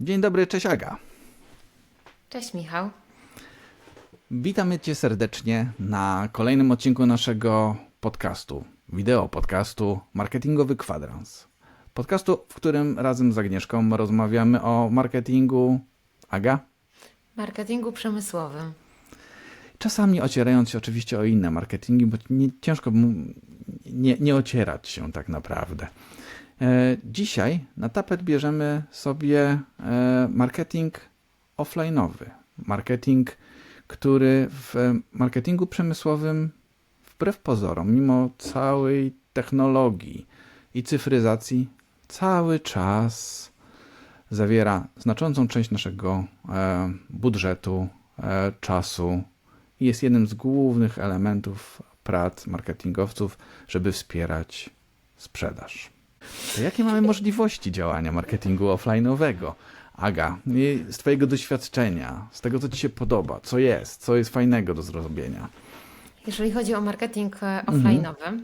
Dzień dobry, cześć Aga. Cześć Michał. Witamy Cię serdecznie na kolejnym odcinku naszego podcastu, wideo podcastu Marketingowy Kwadrans. Podcastu, w którym razem z Agnieszką rozmawiamy o marketingu. Aga? Marketingu przemysłowym. Czasami ocierając się oczywiście o inne marketingi, bo nie, ciężko nie, nie ocierać się tak naprawdę. E, dzisiaj na tapet bierzemy sobie e, marketing offline'owy. Marketing, który w marketingu przemysłowym, wbrew pozorom, mimo całej technologii i cyfryzacji, cały czas zawiera znaczącą część naszego e, budżetu, czasu i jest jednym z głównych elementów prac marketingowców, żeby wspierać sprzedaż. To jakie mamy możliwości działania marketingu offline'owego? Aga, z Twojego doświadczenia, z tego, co Ci się podoba, co jest, co jest fajnego do zrobienia. Jeżeli chodzi o marketing e, offline'owy,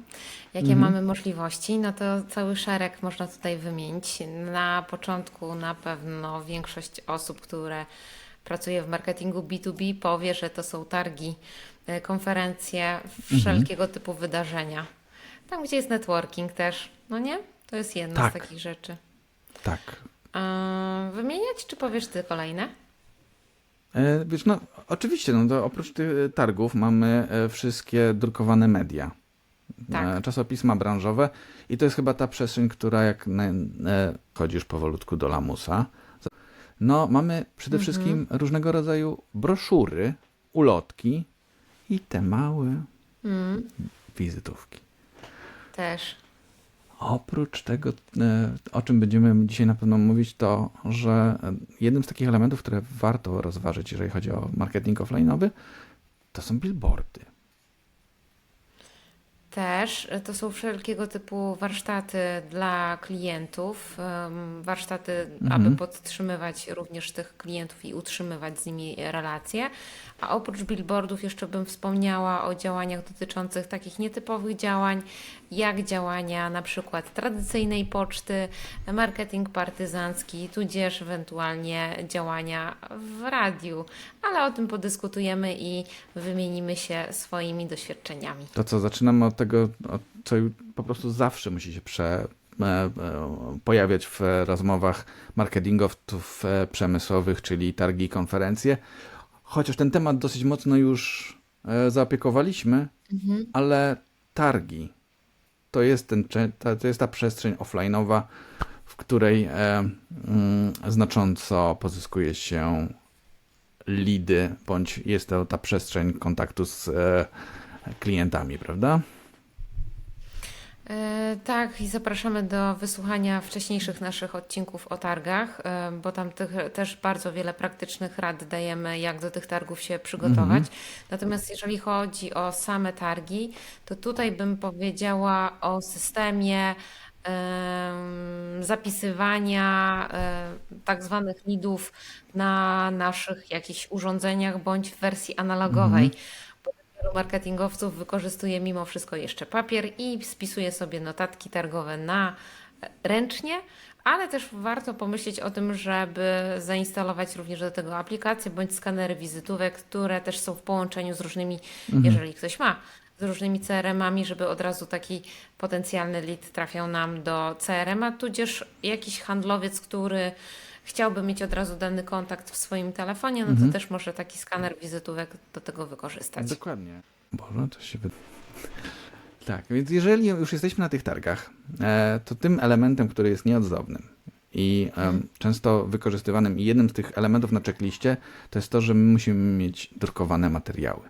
jakie mamy możliwości, no to cały szereg można tutaj wymienić. Na początku na pewno większość osób, które pracuje w marketingu B2B powie, że to są targi, e, konferencje, wszelkiego typu wydarzenia. Tam, gdzie jest networking też, no nie? To jest jedna Tak. z takich rzeczy. Tak. E, Wymieniać, czy powiesz Ty kolejne? E, Wiesz, no oczywiście, no to oprócz tych targów mamy e, wszystkie drukowane media. Tak. E, Czasopisma branżowe i to jest chyba ta przestrzeń, która jak na, e, chodzisz powolutku do lamusa. No, mamy przede wszystkim różnego rodzaju broszury, ulotki i te małe Mm, wizytówki. też. Oprócz tego, e, o czym będziemy dzisiaj na pewno mówić, to, że e, jednym z takich elementów, które warto rozważyć, jeżeli chodzi o marketing offline'owy, to są billboardy. Też e, to są wszelkiego typu warsztaty dla klientów, warsztaty, aby podtrzymywać również tych klientów i utrzymywać z nimi relacje. A oprócz billboardów jeszcze bym wspomniała o działaniach dotyczących takich nietypowych działań, jak działania na przykład tradycyjnej poczty, marketing partyzancki, tudzież ewentualnie działania w radiu, ale o tym podyskutujemy i wymienimy się swoimi doświadczeniami. To co, zaczynamy od tego, co po prostu zawsze musi się prze, e, e, pojawiać w rozmowach marketingowców e, przemysłowych, czyli targi i konferencje. Chociaż ten temat dosyć mocno już e, zaopiekowaliśmy, ale targi to jest, ten, to jest ta przestrzeń offline'owa, w której e, mm, znacząco pozyskuje się lidy, bądź jest to ta przestrzeń kontaktu z e, klientami, prawda? E, Tak, i zapraszamy do wysłuchania wcześniejszych naszych odcinków o targach, e, bo tam tych, też bardzo wiele praktycznych rad dajemy, jak do tych targów się przygotować. Natomiast jeżeli chodzi o same targi, to tutaj bym powiedziała o systemie em, zapisywania e, tak zwanych lidów na naszych jakichś urządzeniach bądź w wersji analogowej. Bo Wielu marketingowców wykorzystuje mimo wszystko jeszcze papier i spisuje sobie notatki targowe na ręcznie, ale też warto pomyśleć o tym, żeby zainstalować również do tego aplikacje bądź skanery wizytówek, które też są w połączeniu z różnymi, jeżeli ktoś ma, z różnymi CRM-ami, żeby od razu taki potencjalny lead trafiał nam do CRM-a, tudzież jakiś handlowiec, który chciałby mieć od razu dany kontakt w swoim telefonie, no to też może taki skaner wizytówek do tego wykorzystać. Dokładnie. Boże, to się. Tak, więc jeżeli już jesteśmy na tych targach, e, to tym elementem, który jest nieodzownym i em, często wykorzystywanym i jednym z tych elementów na checkliście, to jest to, że my musimy mieć drukowane materiały.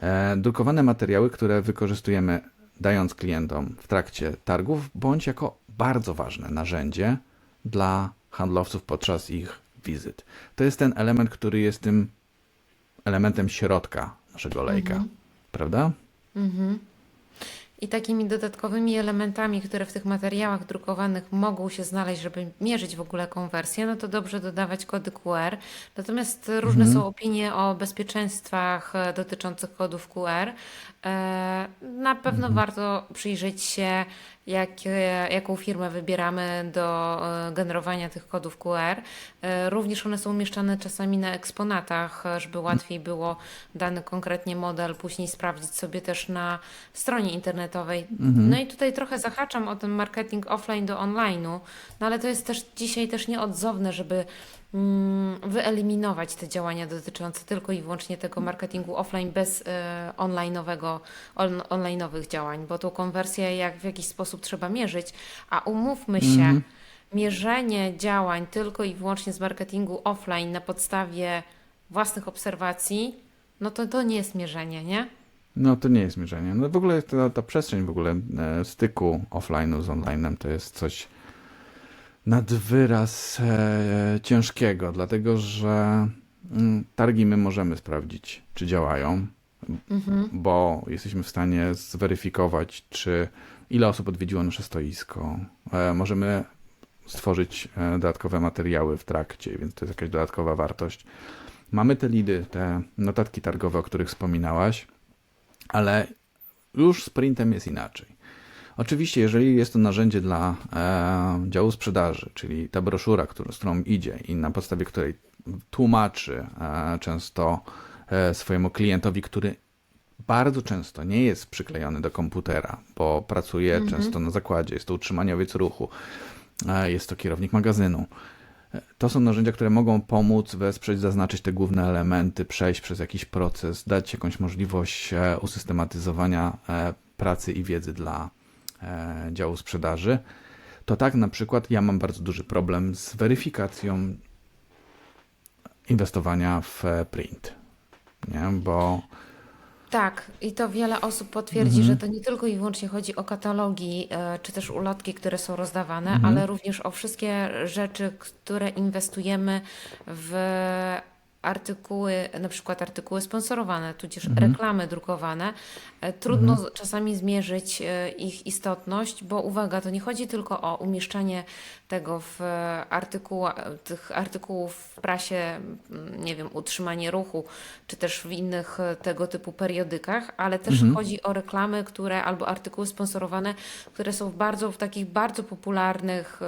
E, drukowane materiały, które wykorzystujemy dając klientom w trakcie targów, bądź jako bardzo ważne narzędzie dla handlowców podczas ich wizyt. To jest ten element, który jest tym elementem środka naszego lejka, prawda? I takimi dodatkowymi elementami, które w tych materiałach drukowanych mogą się znaleźć, żeby mierzyć w ogóle konwersję, no to dobrze dodawać kody QR. Natomiast różne są opinie o bezpieczeństwach e, dotyczących kodów QR. E, Na pewno Mhm. warto przyjrzeć się, jakie, jaką firmę wybieramy do e, generowania tych kodów QR. E, Również one są umieszczane czasami na eksponatach, żeby łatwiej było dany konkretnie model później sprawdzić sobie też na stronie internetowej. Mhm. No i tutaj trochę zahaczam o ten marketing offline do online'u, no ale to jest też dzisiaj też nieodzowne, żeby wyeliminować te działania dotyczące tylko i wyłącznie tego marketingu offline bez e, online'owego, on, online'owych działań, bo tą konwersję jak w jakiś sposób trzeba mierzyć, a umówmy się, mierzenie działań tylko i wyłącznie z marketingu offline na podstawie własnych obserwacji, no to to nie jest mierzenie, nie? No to nie jest mierzenie. No w ogóle ta, ta przestrzeń w ogóle e, styku offline'u z online'em to jest coś nad wyraz e, ciężkiego, dlatego że mm, targi my możemy sprawdzić, czy działają, bo jesteśmy w stanie zweryfikować, czy ile osób odwiedziło nasze stoisko. E, możemy stworzyć e, dodatkowe materiały w trakcie, więc to jest jakaś dodatkowa wartość. Mamy te lidy, te notatki targowe, o których wspominałaś, ale już z printem jest inaczej. Oczywiście, jeżeli jest to narzędzie dla e, działu sprzedaży, czyli ta broszura, którą, z którą idzie i na podstawie której tłumaczy e, często e, swojemu klientowi, który bardzo często nie jest przyklejony do komputera, bo pracuje często na zakładzie, jest to utrzymaniowiec ruchu, e, jest to kierownik magazynu. E, To są narzędzia, które mogą pomóc wesprzeć, zaznaczyć te główne elementy, przejść przez jakiś proces, dać jakąś możliwość e, usystematyzowania e, pracy i wiedzy dla działu sprzedaży. To tak na przykład ja mam bardzo duży problem z weryfikacją inwestowania w e, print. Nie? Bo Tak, i to wiele osób potwierdzi, że to nie tylko i wyłącznie chodzi o katalogi, e, czy też ulotki, które są rozdawane, ale również o wszystkie rzeczy, które inwestujemy w artykuły, na przykład artykuły sponsorowane, tudzież reklamy drukowane. E, Trudno z- czasami zmierzyć e, ich istotność, bo uwaga, to nie chodzi tylko o umieszczanie tego w e, artykuła, tych artykułów w prasie, m, nie wiem, utrzymanie ruchu, czy też w innych tego typu periodykach, ale też chodzi o reklamy, które albo artykuły sponsorowane, które są w bardzo w takich bardzo popularnych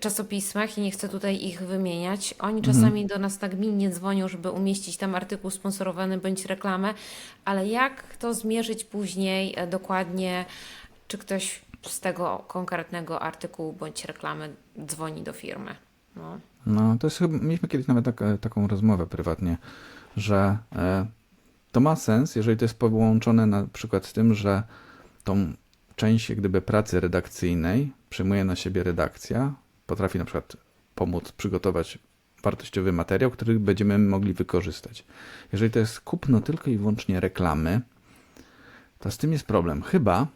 czasopismach i nie chcę tutaj ich wymieniać. Oni czasami do nas nagminnie dzwonią, żeby umieścić tam artykuł sponsorowany bądź reklamę, ale jak to zmierzyć później e, dokładnie, czy ktoś z tego konkretnego artykułu bądź reklamy dzwoni do firmy? No. No, to jest chyba, mieliśmy kiedyś nawet tak, taką rozmowę prywatnie, że e, to ma sens, jeżeli to jest połączone na przykład z tym, że tą część gdyby pracy redakcyjnej przyjmuje na siebie redakcja, potrafi na przykład pomóc przygotować wartościowy materiał, który będziemy mogli wykorzystać. Jeżeli to jest kupno tylko i wyłącznie reklamy, to z tym jest problem. Chyba,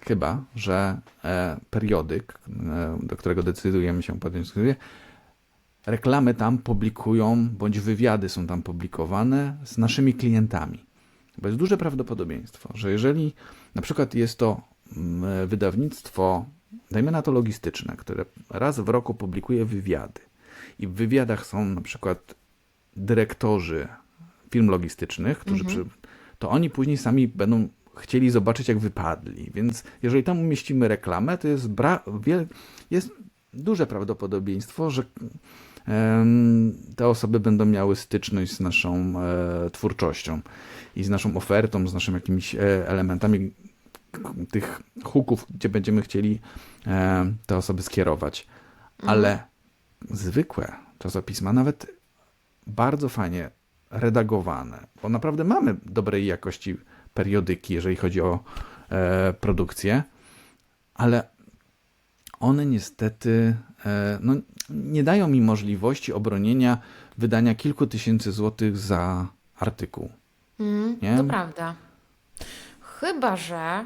chyba, że e, periodyk, e, do którego decydujemy się podjąć decyzję, reklamy tam publikują, bądź wywiady są tam publikowane z naszymi klientami. Bo jest duże prawdopodobieństwo, że jeżeli na przykład jest to mm, wydawnictwo, dajmy na to logistyczne, które raz w roku publikuje wywiady i w wywiadach są na przykład dyrektorzy firm logistycznych, którzy przy, to oni później sami będą chcieli zobaczyć, jak wypadli. Więc jeżeli tam umieścimy reklamę, to jest, wiel- jest duże prawdopodobieństwo, że te osoby będą miały styczność z naszą e, twórczością i z naszą ofertą, z naszymi jakimiś e, elementami tych huków, gdzie będziemy chcieli e, te osoby skierować. Ale zwykłe czasopisma, nawet bardzo fajnie redagowane, bo naprawdę mamy dobrej jakości periodyki, jeżeli chodzi o e, produkcję, ale one niestety e, no, nie dają mi możliwości obronienia wydania kilku tysięcy złotych za artykuł. Mm, Nie? to prawda. Chyba, że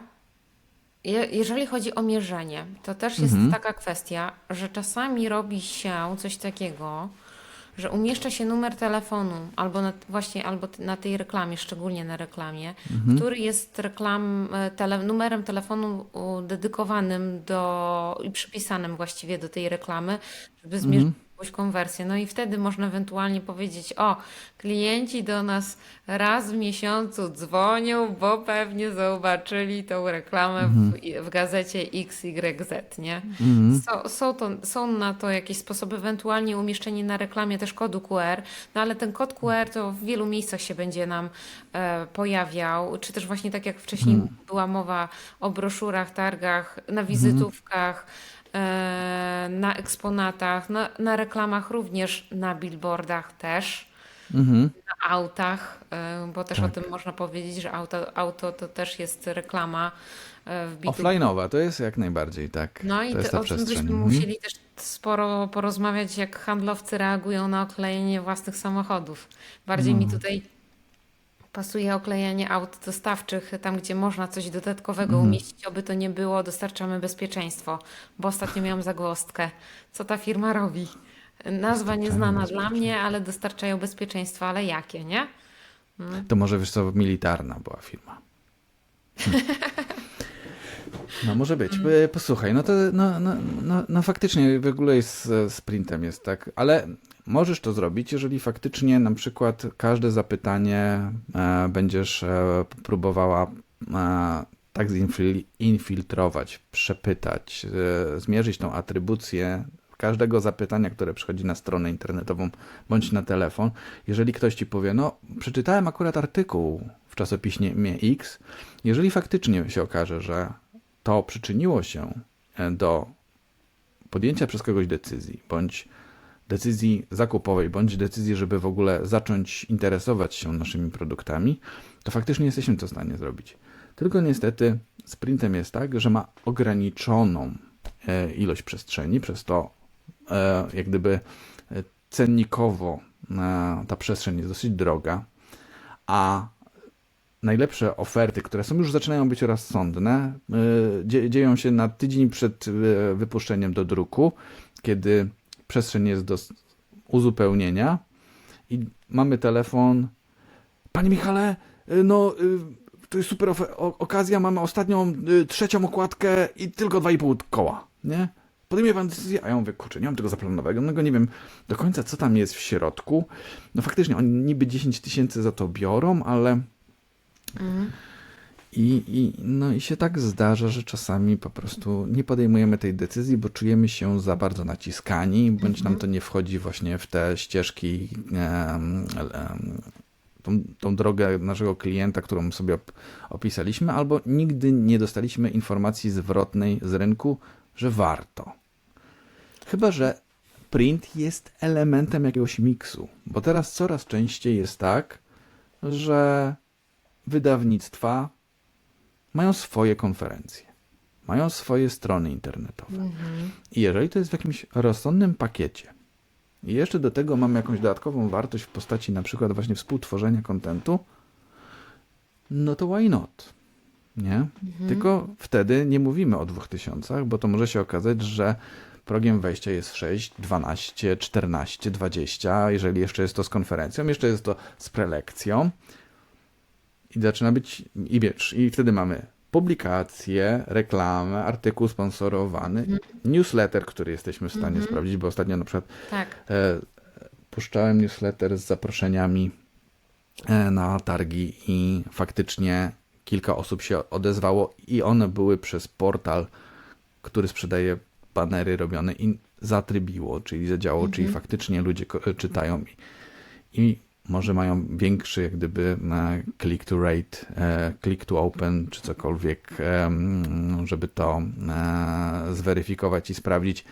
je, jeżeli chodzi o mierzenie, to też jest taka kwestia, że czasami robi się coś takiego, że umieszcza się numer telefonu albo na, właśnie albo na tej reklamie, szczególnie na reklamie, który jest reklam, e, tele, numerem telefonu dedykowanym do i przypisanym właściwie do tej reklamy, żeby zmierzyć jakąś konwersję. No i wtedy można ewentualnie powiedzieć, o, klienci do nas raz w miesiącu dzwonią, bo pewnie zobaczyli tą reklamę w, w gazecie XYZ, nie? So, są, to, są na to jakieś sposoby, ewentualnie umieszczenie na reklamie też kodu QR, no ale ten kod QR to w wielu miejscach się będzie nam e, pojawiał, czy też właśnie tak jak wcześniej była mowa o broszurach, targach, na wizytówkach, e, na eksponatach, na, na reklamach również, na billboardach też Mhm. na autach, e, bo też o tym można powiedzieć, że auto, auto to też jest reklama e, w B2B. Offline'owa to jest jak najbardziej, tak. No i to ta o tym byśmy Mhm. musieli też sporo porozmawiać, jak handlowcy reagują na oklejenie własnych samochodów. Bardziej No. mi tutaj pasuje oklejanie aut dostawczych, tam gdzie można coś dodatkowego Mhm. umieścić, oby to nie było, dostarczamy bezpieczeństwo, bo ostatnio miałam zagłostkę. Co ta firma robi? Nazwa nieznana dla mnie, ale dostarczają bezpieczeństwa, ale jakie, nie? To może wiesz co, militarna była firma. Hmm. No może być. E, Posłuchaj, no to no, no, no, no faktycznie w ogóle jest z sprintem jest tak, ale możesz to zrobić, jeżeli faktycznie na przykład każde zapytanie e, będziesz e, próbowała e, tak zinfil- infiltrować, przepytać, e, zmierzyć tą atrybucję każdego zapytania, które przychodzi na stronę internetową bądź na telefon. Jeżeli ktoś ci powie, no przeczytałem akurat artykuł w czasopiśmie X, jeżeli faktycznie się okaże, że to przyczyniło się e, do podjęcia przez kogoś decyzji, bądź decyzji zakupowej, bądź decyzji, żeby w ogóle zacząć interesować się naszymi produktami, to faktycznie jesteśmy to w stanie zrobić. Tylko niestety z jest tak, że ma ograniczoną e, ilość przestrzeni, przez to e, jak gdyby cennikowo ta przestrzeń jest dosyć droga, a najlepsze oferty, które są już zaczynają być rozsądne, y, dzie- dzieją się na tydzień przed y, wypuszczeniem do druku, kiedy przestrzeń jest do uzupełnienia i mamy telefon. Panie Michale, y, no to jest super okazja, mamy ostatnią, trzecią okładkę i tylko 2,5 koła, nie? Podejmie pan decyzję, a ja mówię, kurczę, nie mam tego zaplanowanego, no nie wiem do końca, co tam jest w środku. No faktycznie, oni niby 10 tysięcy za to biorą, ale i, i, no i się tak zdarza, że czasami po prostu nie podejmujemy tej decyzji, bo czujemy się za bardzo naciskani, bądź nam to nie wchodzi właśnie w te ścieżki, em, em, tą, tą drogę naszego klienta, którą sobie op- opisaliśmy, albo nigdy nie dostaliśmy informacji zwrotnej z rynku, że warto. Chyba, że print jest elementem jakiegoś miksu, bo teraz coraz częściej jest tak, że wydawnictwa mają swoje konferencje, mają swoje strony internetowe. I jeżeli to jest w jakimś rozsądnym pakiecie, i jeszcze do tego mamy jakąś dodatkową wartość w postaci na przykład właśnie współtworzenia kontentu, no to why not? Nie? Tylko wtedy nie mówimy o 2000, bo to może się okazać, że progiem wejścia jest 6, 12, 14, 20, jeżeli jeszcze jest to z konferencją, jeszcze jest to z prelekcją. I zaczyna być, i wiesz, i wtedy mamy publikację, reklamę, artykuł sponsorowany, newsletter, który jesteśmy w stanie sprawdzić, bo ostatnio na przykład Tak. e, puszczałem newsletter z zaproszeniami e, na targi i faktycznie kilka osób się odezwało i one były przez portal, który sprzedaje banery robione i zatrybiło, czyli zadziałało, czyli faktycznie ludzie czytają i, i może mają większy jak gdyby e, click to rate, e, click to open czy cokolwiek, em, żeby to e, zweryfikować i sprawdzić.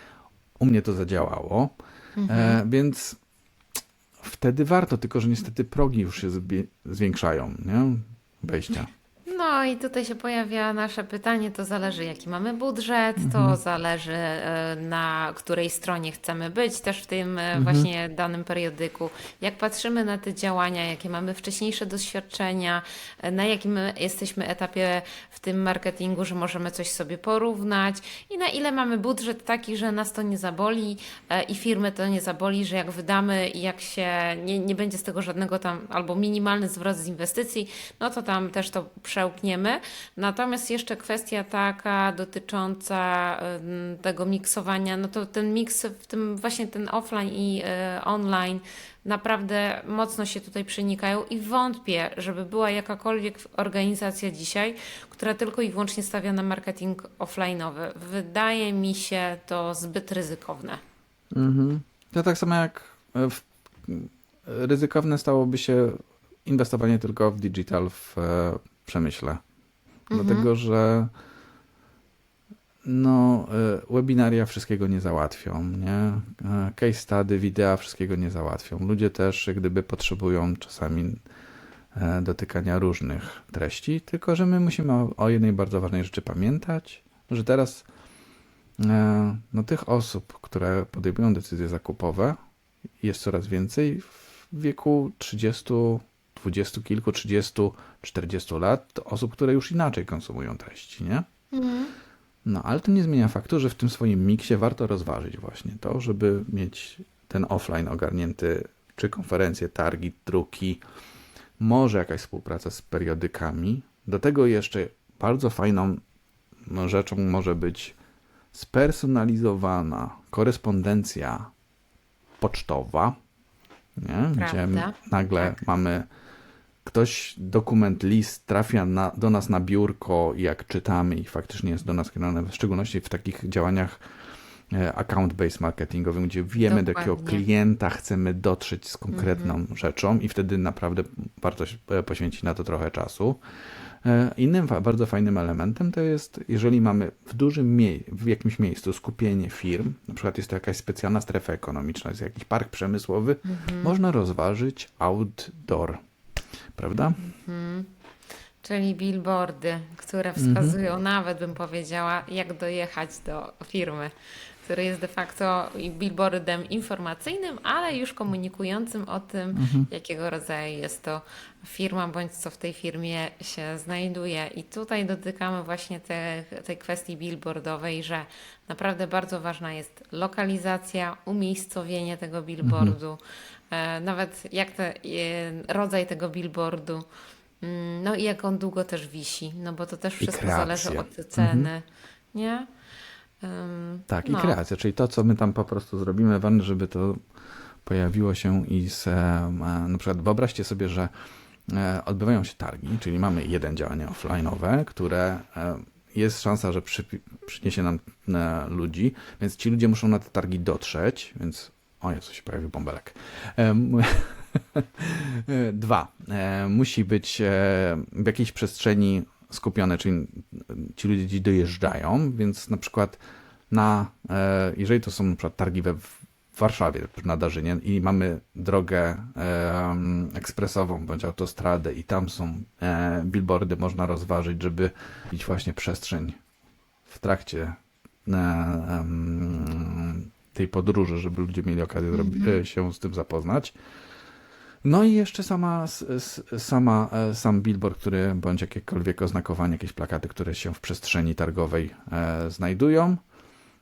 U mnie to zadziałało, e, więc wtedy warto, tylko że niestety progi już się zwiększają, nie? Wejścia. No i tutaj się pojawia nasze pytanie, to zależy jaki mamy budżet, to Mhm. zależy e, na której stronie chcemy być też w tym e, Mhm. właśnie danym periodyku. Jak patrzymy na te działania, jakie mamy wcześniejsze doświadczenia, e, na jakim jesteśmy etapie w tym marketingu, że możemy coś sobie porównać i na ile mamy budżet taki, że nas to nie zaboli i firmy to nie zaboli, że jak wydamy i jak się nie, nie będzie z tego żadnego tam albo minimalny zwrot z inwestycji, no to tam też to przełknie zamkniemy. Natomiast jeszcze kwestia taka dotycząca ym, tego miksowania, no to ten miks w tym właśnie ten offline i y, online naprawdę mocno się tutaj przenikają i wątpię, żeby była jakakolwiek organizacja dzisiaj, która tylko i wyłącznie stawia na marketing offline'owy. Wydaje mi się to zbyt ryzykowne. Mhm. To tak samo jak e, w, ryzykowne stałoby się inwestowanie tylko w digital w przemyśle. Mhm. Dlatego, że no, e, webinaria wszystkiego nie załatwią, nie? E, Case study, wideo wszystkiego nie załatwią. Ludzie też jak gdyby potrzebują czasami e, dotykania różnych treści, tylko że my musimy o, jednej bardzo ważnej rzeczy pamiętać, że teraz no, tych osób, które podejmują decyzje zakupowe jest coraz więcej w wieku 30, 20 kilku, 30, 40 lat, osób, które już inaczej konsumują treści, nie? No, ale to nie zmienia faktu, że w tym swoim miksie warto rozważyć właśnie to, żeby mieć ten offline ogarnięty, czy konferencje, targi, druki, może jakaś współpraca z periodykami. Do tego jeszcze bardzo fajną no, rzeczą może być spersonalizowana korespondencja pocztowa, nie? gdzie Prawda. nagle Tak. mamy ktoś, dokument, list trafia na, do nas na biurko jak czytamy i faktycznie jest do nas kierowane, w szczególności w takich działaniach e, account-based marketingowym, gdzie wiemy, do jakiego Dokładnie. klienta chcemy dotrzeć z konkretną rzeczą i wtedy naprawdę warto e, poświęcić na to trochę czasu. E, Innym bardzo fajnym elementem to jest, jeżeli mamy w dużym mie- w jakimś miejscu skupienie firm, na przykład jest to jakaś specjalna strefa ekonomiczna, jest jakiś park przemysłowy, można rozważyć outdoor, prawda? Czyli billboardy, które Mhm. wskazują nawet, bym powiedziała, jak dojechać do firmy, który jest de facto billboardem informacyjnym, ale już komunikującym o tym, Mhm. jakiego rodzaju jest to firma, bądź co w tej firmie się znajduje. I tutaj dotykamy właśnie te, tej kwestii billboardowej, że naprawdę bardzo ważna jest lokalizacja, umiejscowienie tego billboardu, e, nawet jak te, e, rodzaj tego billboardu. Mm, No i jak on długo też wisi, no bo to też wszystko zależy od ceny, nie? Ym, Tak, i no. kreacja, czyli to, co my tam po prostu zrobimy, ważne, żeby to pojawiło się i z, e, na przykład wyobraźcie sobie, że e, odbywają się targi, czyli mamy jeden działanie offline'owe, które e, jest szansa, że przy, przyniesie nam e, ludzi, więc ci ludzie muszą na te targi dotrzeć, więc o Jezu, się pojawił bąbelek. E, Dwa. E, Musi być e, w jakiejś przestrzeni skupione, czyli ci ludzie dojeżdżają, więc na przykład na, jeżeli to są na przykład targi we Warszawie na Darzynie i mamy drogę ekspresową bądź autostradę i tam są billboardy, można rozważyć, żeby mieć właśnie przestrzeń w trakcie tej podróży, żeby ludzie mieli okazję e, się z tym zapoznać. No i jeszcze sama, sama, e, sam billboard, który bądź jakiekolwiek oznakowanie, jakieś plakaty, które się w przestrzeni targowej e, znajdują.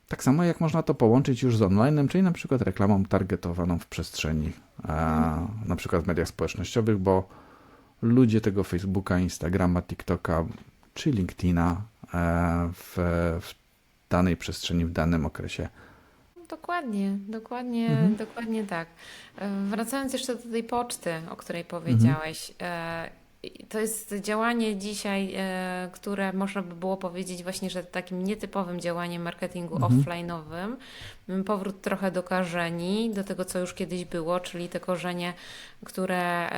Tak samo jak można to połączyć już z online'em, czyli na przykład reklamą targetowaną w przestrzeni, na przykład w mediach społecznościowych, bo ludzie tego Facebooka, Instagrama, TikToka czy LinkedIna w, w danej przestrzeni, w danym okresie Dokładnie, dokładnie, Mhm. dokładnie tak. E, Wracając jeszcze do tej poczty, o której powiedziałeś. e, i To jest działanie dzisiaj, e, które można by było powiedzieć właśnie, że takim nietypowym działaniem marketingu offline'owym. Mm, Powrót trochę do korzeni, do tego, co już kiedyś było, czyli te korzenie, które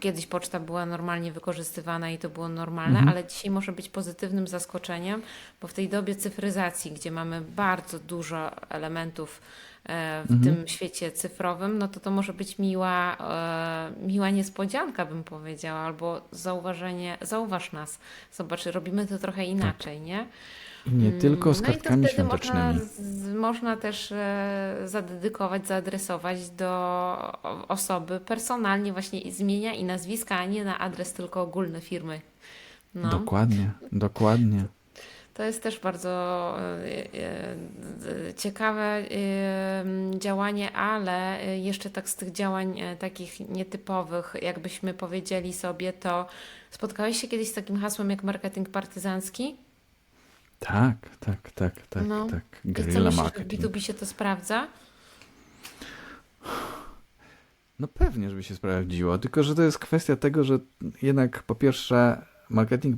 kiedyś poczta była normalnie wykorzystywana i to było normalne, ale dzisiaj może być pozytywnym zaskoczeniem, bo w tej dobie cyfryzacji, gdzie mamy bardzo dużo elementów e, w tym świecie cyfrowym, no to to może być miła, e, miła niespodzianka, bym powiedziała, albo zauważenie, zauważ nas, zobacz, robimy to trochę inaczej, nie? i nie tylko z No i to kartkami można, świątecznymi. z, można też e, zadedykować, zaadresować do osoby personalnie właśnie i zmienia i nazwiska, a nie na adres tylko ogólny firmy. No. Dokładnie, dokładnie. To jest też bardzo e, e, ciekawe e, działanie, ale jeszcze tak z tych działań takich nietypowych, jakbyśmy powiedzieli sobie, to spotkałeś się kiedyś z takim hasłem jak marketing partyzancki? Tak, tak, tak, tak, No. tak. Guerrilla że w marketing. B2B się to sprawdza? No pewnie, żeby się sprawdziło, tylko że to jest kwestia tego, że jednak po pierwsze marketing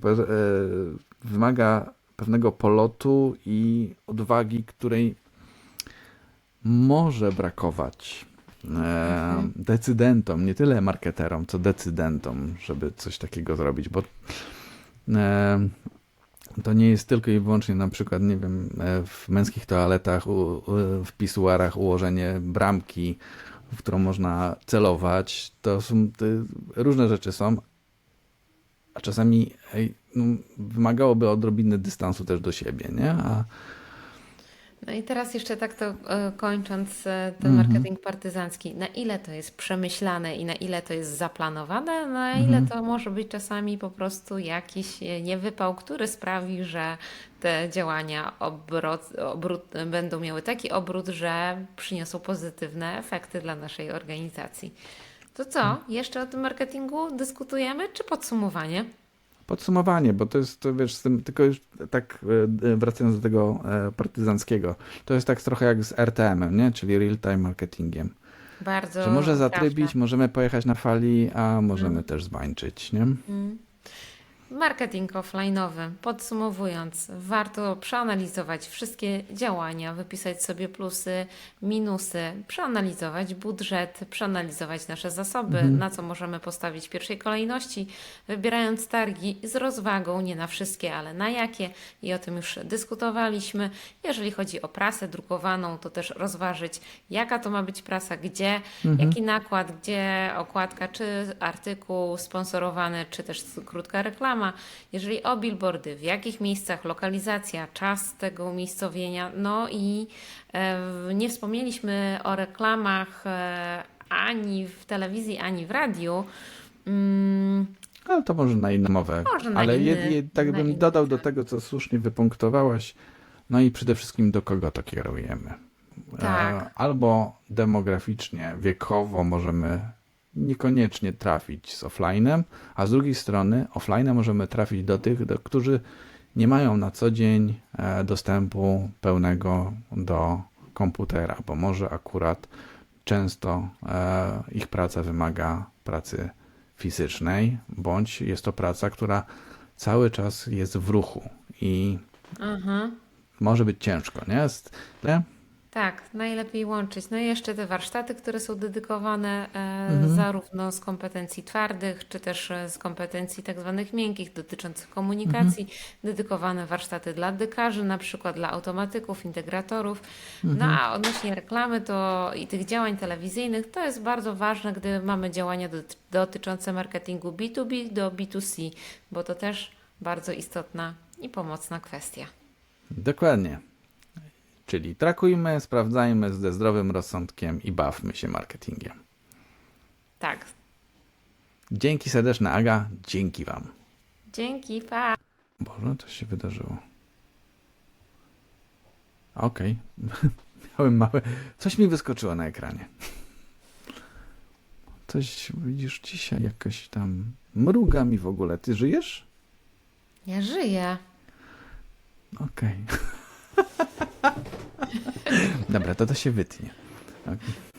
wymaga pewnego polotu i odwagi, której może brakować e, decydentom, nie tyle marketerom, co decydentom, żeby coś takiego zrobić, bo e, to nie jest tylko i wyłącznie na przykład, nie wiem, e, w męskich toaletach, u, w pisuarach ułożenie bramki, w którą można celować. To są te, różne rzeczy są, a czasami no, wymagałoby odrobiny dystansu też do siebie, nie? A No i teraz jeszcze tak to e, kończąc e, ten Mhm. marketing partyzancki, na ile to jest przemyślane i na ile to jest zaplanowane, na ile Mhm. to może być czasami po prostu jakiś e, niewypał, który sprawi, że te działania obrot, będą miały taki obrót, że przyniosą pozytywne efekty dla naszej organizacji. To co? Jeszcze o tym marketingu dyskutujemy, czy podsumowanie? podsumowanie, bo to jest, to wiesz, z tym, tylko już tak e, wracając do tego e, partyzanckiego, to jest tak trochę jak z RTM-em, nie? Czyli real-time marketingiem. Bardzo Że może zatrybić, możemy pojechać na fali, a możemy Mhm. też zbańczyć, nie? Mm. Marketing offline'owy. Podsumowując, warto przeanalizować wszystkie działania, wypisać sobie plusy, minusy, przeanalizować budżet, przeanalizować nasze zasoby, Mhm. na co możemy postawić w pierwszej kolejności, wybierając targi z rozwagą, nie na wszystkie, ale na jakie i o tym już dyskutowaliśmy. Jeżeli chodzi o prasę drukowaną, to też rozważyć, jaka to ma być prasa, gdzie, Mhm. jaki nakład, gdzie okładka, czy artykuł sponsorowany, czy też krótka reklama. Jeżeli o billboardy, w jakich miejscach, lokalizacja, czas tego umiejscowienia. No i e, nie wspomnieliśmy o reklamach e, ani w telewizji, ani w radiu. Mm, Ale to może na inną mowę. Może na Ale inny- je, tak bym inny dodał do temat. tego, co słusznie wypunktowałaś, no i przede wszystkim do kogo to kierujemy. Tak. E, Albo demograficznie, wiekowo możemy niekoniecznie trafić z offline'em, a z drugiej strony offline'em możemy trafić do tych, do, którzy nie mają na co dzień e, dostępu pełnego do komputera, bo może akurat często e, ich praca wymaga pracy fizycznej, bądź jest to praca, która cały czas jest w ruchu i aha. może być ciężko, nie? Tak, najlepiej łączyć. No i jeszcze te warsztaty, które są dedykowane e, Mhm. zarówno z kompetencji twardych, czy też e, z kompetencji tak zwanych miękkich dotyczących komunikacji, Mhm. dedykowane warsztaty dla dykarzy, na przykład dla automatyków, integratorów. No Mhm. a odnośnie reklamy to i tych działań telewizyjnych, to jest bardzo ważne, gdy mamy działania doty- dotyczące marketingu B2B do B2C, bo to też bardzo istotna i pomocna kwestia. Dokładnie. Czyli trakujmy, sprawdzajmy ze zdrowym rozsądkiem i bawmy się marketingiem. Tak. Dzięki serdeczne, Aga. Dzięki Wam. Dzięki, pa! Boże, coś się wydarzyło. Okej. Miałem małe. Coś mi wyskoczyło na ekranie. Coś widzisz dzisiaj jakoś tam mruga mi w ogóle. Ty żyjesz? Ja żyję. Okej. Dobra, to to się wytnie. Ok.